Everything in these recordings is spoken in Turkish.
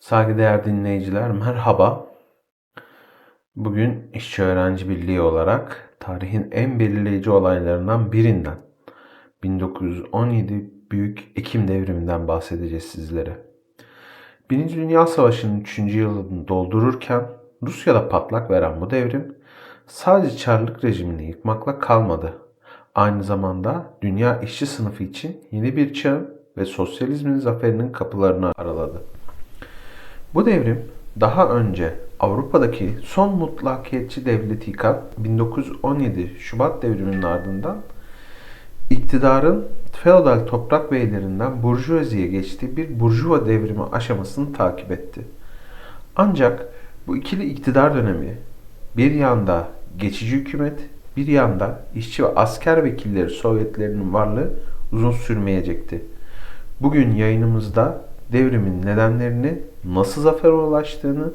Saygıdeğer dinleyiciler merhaba. Bugün İşçi Öğrenci Birliği olarak tarihin en belirleyici olaylarından birinden 1917 Büyük Ekim Devrimi'nden bahsedeceğiz sizlere. Birinci Dünya Savaşı'nın 3. yılını doldururken Rusya'da patlak veren bu devrim sadece Çarlık rejimini yıkmakla kalmadı. Aynı zamanda dünya işçi sınıfı için yeni bir çağın ve sosyalizmin zaferinin kapılarını araladı. Bu devrim daha önce Avrupa'daki son mutlakiyetçi devleti yıkan 1917 Şubat devriminin ardından iktidarın feodal toprak beylerinden burjuvaziye geçtiği bir burjuva devrimi aşamasını takip etti. Ancak bu ikili iktidar dönemi bir yanda geçici hükümet, bir yanda işçi ve asker vekilleri Sovyetlerinin varlığı uzun sürmeyecekti. Bugün yayınımızda devrimin nedenlerini, nasıl zafere ulaştığını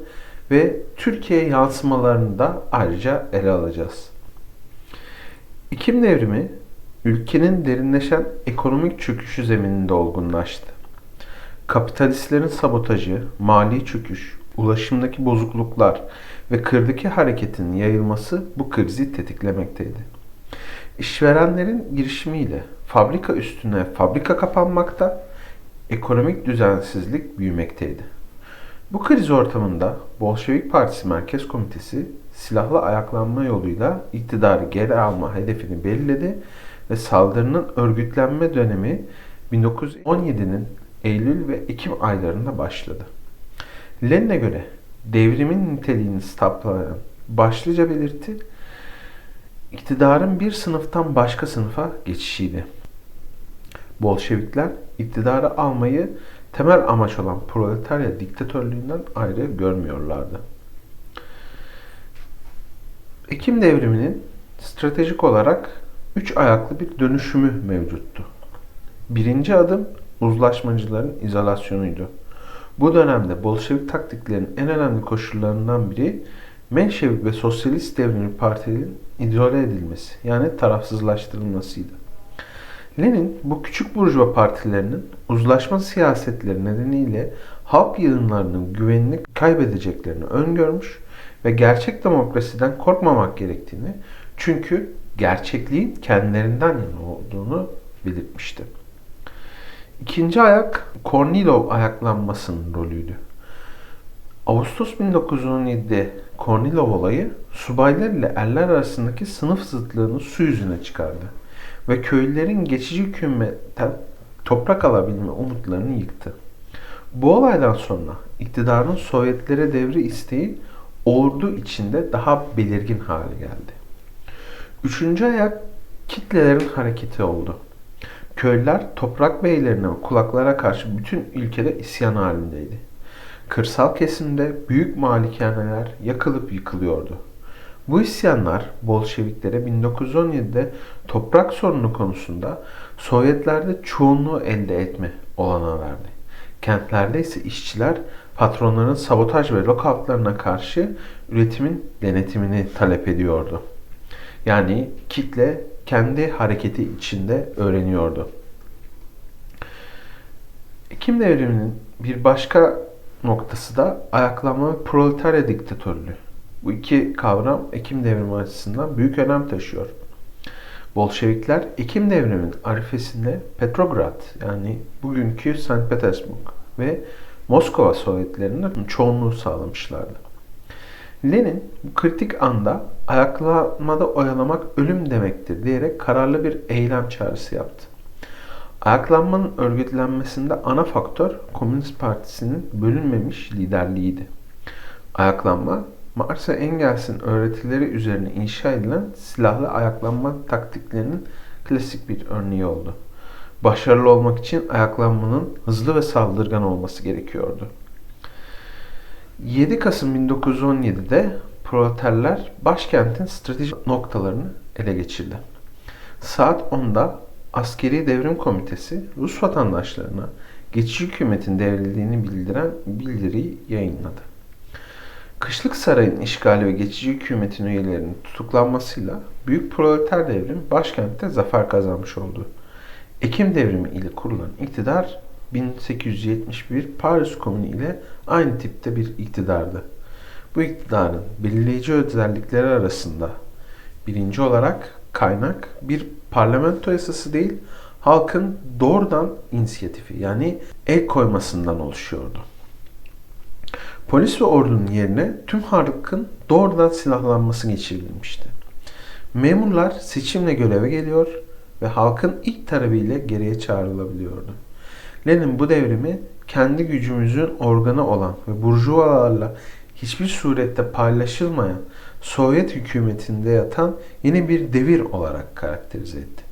ve Türkiye yansımalarını da ayrıca ele alacağız. İkim devrimi ülkenin derinleşen ekonomik çöküşü zemininde olgunlaştı. Kapitalistlerin sabotajı, mali çöküş, ulaşımdaki bozukluklar ve kırdaki hareketin yayılması bu krizi tetiklemekteydi. İşverenlerin girişimiyle fabrika üstüne fabrika kapanmakta, ekonomik düzensizlik büyümekteydi. Bu kriz ortamında Bolşevik Partisi Merkez Komitesi silahlı ayaklanma yoluyla iktidarı geri alma hedefini belirledi ve saldırının örgütlenme dönemi 1917'nin Eylül ve Ekim aylarında başladı. Lenin'e göre devrimin niteliğini staplayan başlıca belirti iktidarın bir sınıftan başka sınıfa geçişiydi. Bolşevikler iktidarı almayı temel amaç olan proletarya diktatörlüğünden ayrı görmüyorlardı. Ekim devriminin stratejik olarak üç ayaklı bir dönüşümü mevcuttu. Birinci adım uzlaşmacıların izolasyonuydu. Bu dönemde Bolşevik taktiklerinin en önemli koşullarından biri Menşevik ve Sosyalist Devrimci Partilerin izole edilmesi yani tarafsızlaştırılmasıydı. Lenin bu küçük burjuva partilerinin uzlaşma siyasetleri nedeniyle halk yığınlarının güvenini kaybedeceklerini öngörmüş ve gerçek demokrasiden korkmamak gerektiğini çünkü gerçekliğin kendilerinden yana olduğunu belirtmişti. İkinci ayak Kornilov ayaklanmasının rolüydü. Ağustos 1917'de Kornilov olayı subaylar ile erler arasındaki sınıf zıtlığını su yüzüne çıkardı ve köylülerin geçici hükümetten toprak alabilme umutlarını yıktı. Bu olaydan sonra iktidarın Sovyetlere devri isteği ordu içinde daha belirgin hale geldi. Üçüncü ayak kitlelerin hareketi oldu. Köylüler toprak beylerine ve kulaklara karşı bütün ülkede isyan halindeydi. Kırsal kesimde büyük malikaneler yakılıp yıkılıyordu. Bu isyanlar Bolşeviklere 1917'de toprak sorunu konusunda Sovyetlerde çoğunluğu elde etme olanağı verdi. Kentlerde ise işçiler patronların sabotaj ve lockoutlarına karşı üretimin denetimini talep ediyordu. Yani kitle kendi hareketi içinde öğreniyordu. Ekim devriminin bir başka noktası da ayaklanma ve proletarya diktatörlüğü. Bu iki kavram Ekim devrimi açısından büyük önem taşıyor. Bolşevikler Ekim devriminin arifesinde Petrograd yani bugünkü St. Petersburg ve Moskova Sovyetlerinin çoğunluğu sağlamışlardı. Lenin bu kritik anda ayaklanmada oyalamak ölüm demektir diyerek kararlı bir eylem çağrısı yaptı. Ayaklanmanın örgütlenmesinde ana faktör Komünist Partisi'nin bölünmemiş liderliğiydi. Ayaklanma Marx ve Engels'in öğretileri üzerine inşa edilen silahlı ayaklanma taktiklerinin klasik bir örneği oldu. Başarılı olmak için ayaklanmanın hızlı ve saldırgan olması gerekiyordu. 7 Kasım 1917'de proleterler başkentin stratejik noktalarını ele geçirdi. Saat 10'da Askeri Devrim Komitesi Rus vatandaşlarına geçici hükümetin devrildiğini bildiren bildiriyi yayınladı. Kışlık Saray'ın işgali ve geçici hükümetin üyelerinin tutuklanmasıyla Büyük Proleter Devrim başkentte zafer kazanmış oldu. Ekim Devrimi ile kurulan iktidar 1871 Paris Komünü ile aynı tipte bir iktidardı. Bu iktidarın belirleyici özellikleri arasında birinci olarak kaynak bir parlamento yasası değil, halkın doğrudan inisiyatifi yani el koymasından oluşuyordu. Polis ve ordunun yerine tüm halkın doğrudan silahlanması geçirilmişti. Memurlar seçimle göreve geliyor ve halkın ilk talebiyle geriye çağrılabiliyordu. Lenin bu devrimi kendi gücümüzün organı olan ve burjuvalarla hiçbir surette paylaşılmayan Sovyet hükümetinde yatan yeni bir devir olarak karakterize etti.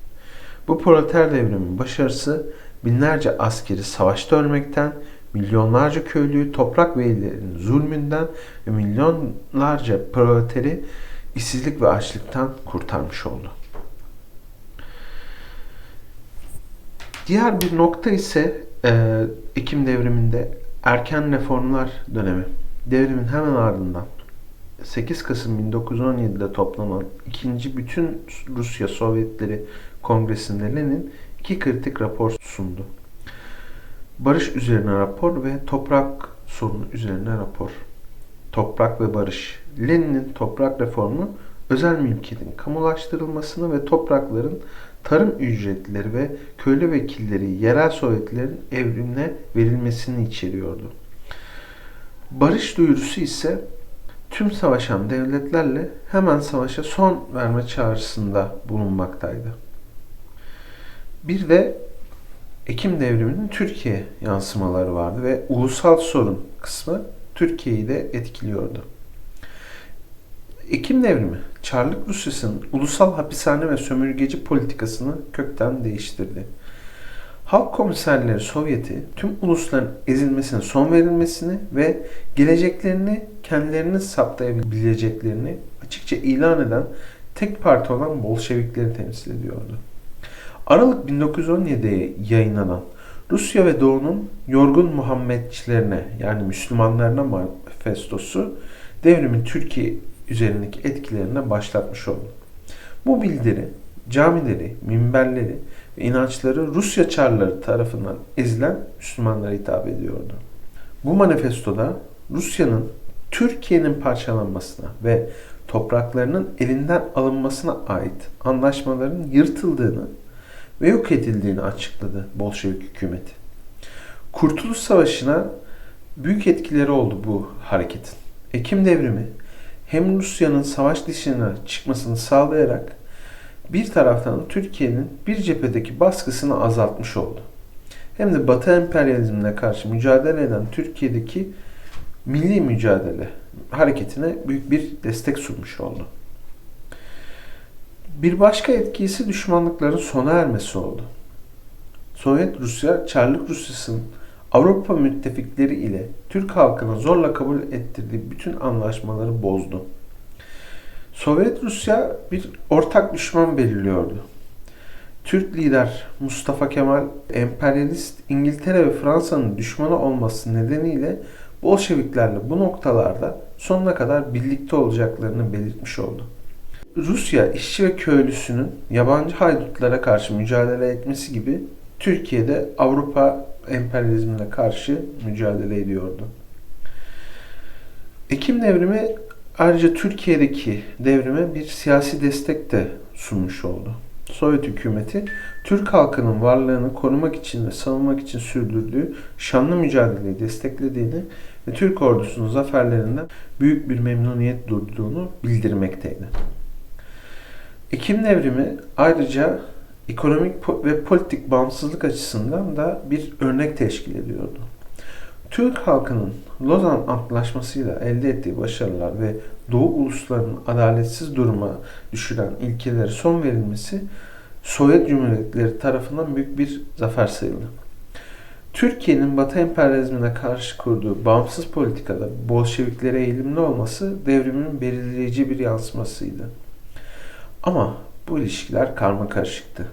Bu proleter devrimin başarısı binlerce askeri savaşta ölmekten, milyonlarca köylüyü toprak beylerinin zulmünden ve milyonlarca proleteri işsizlik ve açlıktan kurtarmış oldu. Diğer bir nokta ise e, Ekim devriminde erken reformlar dönemi. Devrimin hemen ardından 8 Kasım 1917'de toplanan ikinci bütün Rusya Sovyetleri Kongresi'nde Lenin iki kritik rapor sundu. Barış üzerine rapor ve toprak sorunu üzerine rapor. Toprak ve barış. Lenin'in toprak reformu özel mülkiyetin kamulaştırılmasını ve toprakların tarım ücretleri ve köylü vekilleri yerel Sovyetlerin evrimine verilmesini içeriyordu. Barış duyurusu ise tüm savaşan devletlerle hemen savaşa son verme çağrısında bulunmaktaydı. Bir de Ekim devriminin Türkiye yansımaları vardı ve ulusal sorun kısmı Türkiye'yi de etkiliyordu. Ekim devrimi Çarlık Rusyası'nın ulusal hapishane ve sömürgeci politikasını kökten değiştirdi. Halk Komiserleri Sovyeti tüm ulusların ezilmesine son verilmesini ve geleceklerini kendilerini saptayabileceklerini açıkça ilan eden tek parti olan Bolşevikleri temsil ediyordu. Aralık 1917'de yayınlanan Rusya ve Doğu'nun yorgun Muhammedçilerine yani Müslümanlarına manifestosu devrimin Türkiye üzerindeki etkilerine başlatmış oldu. Bu bildiri camileri, minberleri ve inançları Rusya çarları tarafından ezilen Müslümanlara hitap ediyordu. Bu manifestoda Rusya'nın Türkiye'nin parçalanmasına ve topraklarının elinden alınmasına ait anlaşmaların yırtıldığını ve yok edildiğini açıkladı Bolşevik hükümeti. Kurtuluş Savaşı'na büyük etkileri oldu bu hareketin. Ekim devrimi hem Rusya'nın savaş dışına çıkmasını sağlayarak bir taraftan Türkiye'nin bir cephedeki baskısını azaltmış oldu. Hem de Batı emperyalizmine karşı mücadele eden Türkiye'deki milli mücadele hareketine büyük bir destek sunmuş oldu. Bir başka etkisi düşmanlıkların sona ermesi oldu. Sovyet Rusya, Çarlık Rusyası'nın Avrupa müttefikleri ile Türk halkına zorla kabul ettirdiği bütün anlaşmaları bozdu. Sovyet Rusya bir ortak düşman belirliyordu. Türk lider Mustafa Kemal emperyalist İngiltere ve Fransa'nın düşmanı olması nedeniyle Bolşeviklerle bu noktalarda sonuna kadar birlikte olacaklarını belirtmiş oldu. Rusya işçi ve köylüsünün yabancı haydutlara karşı mücadele etmesi gibi Türkiye'de Avrupa emperyalizmine karşı mücadele ediyordu. Ekim devrimi ayrıca Türkiye'deki devrime bir siyasi destek de sunmuş oldu. Sovyet hükümeti Türk halkının varlığını korumak için ve savunmak için sürdürdüğü şanlı mücadeleyi desteklediğini ve Türk ordusunun zaferlerinden büyük bir memnuniyet duyduğunu bildirmekteydi. Ekim devrimi ayrıca ekonomik ve politik bağımsızlık açısından da bir örnek teşkil ediyordu. Türk halkının Lozan Antlaşması'yla elde ettiği başarılar ve Doğu uluslarının adaletsiz duruma düşüren ilkelere son verilmesi Sovyet Cumhuriyetleri tarafından büyük bir zafer sayıldı. Türkiye'nin Batı emperyalizmine karşı kurduğu bağımsız politikada Bolşeviklere eğilimli olması devrimin belirleyici bir yansımasıydı. Ama bu ilişkiler karma karışıktı.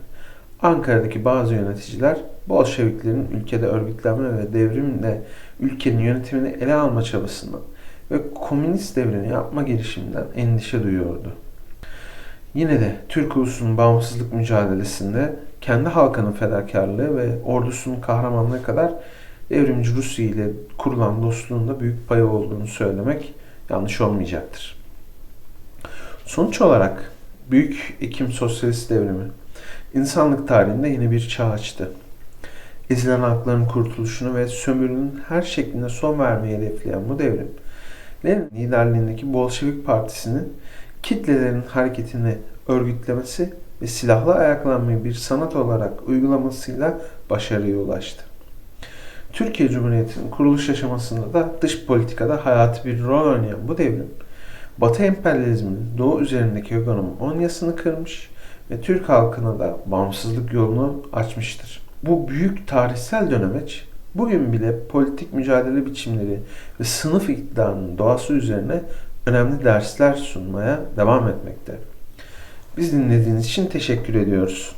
Ankara'daki bazı yöneticiler Bolşeviklerin ülkede örgütlenme ve devrimle ülkenin yönetimini ele alma çabasından ve komünist devrini yapma girişiminden endişe duyuyordu. Yine de Türk ulusunun bağımsızlık mücadelesinde kendi halkının fedakarlığı ve ordusunun kahramanlığı kadar devrimci Rusya ile kurulan dostluğunda büyük payı olduğunu söylemek yanlış olmayacaktır. Sonuç olarak Büyük Ekim Sosyalist Devrimi insanlık tarihinde yeni bir çağ açtı. Ezilen halkların kurtuluşunu ve sömürünün her şekline son vermeyi hedefleyen bu devrim, Lenin liderliğindeki Bolşevik Partisi'nin kitlelerin hareketini örgütlemesi ve silahlı ayaklanmayı bir sanat olarak uygulamasıyla başarıya ulaştı. Türkiye Cumhuriyeti'nin kuruluş aşamasında da dış politikada hayati bir rol oynayan bu devrim, Batı emperyalizminin Doğu üzerindeki hegemonun onyasını kırmış ve Türk halkına da bağımsızlık yolunu açmıştır. Bu büyük tarihsel dönemeç bugün bile politik mücadele biçimleri ve sınıf iktidarının doğası üzerine önemli dersler sunmaya devam etmekte. Biz dinlediğiniz için teşekkür ediyoruz.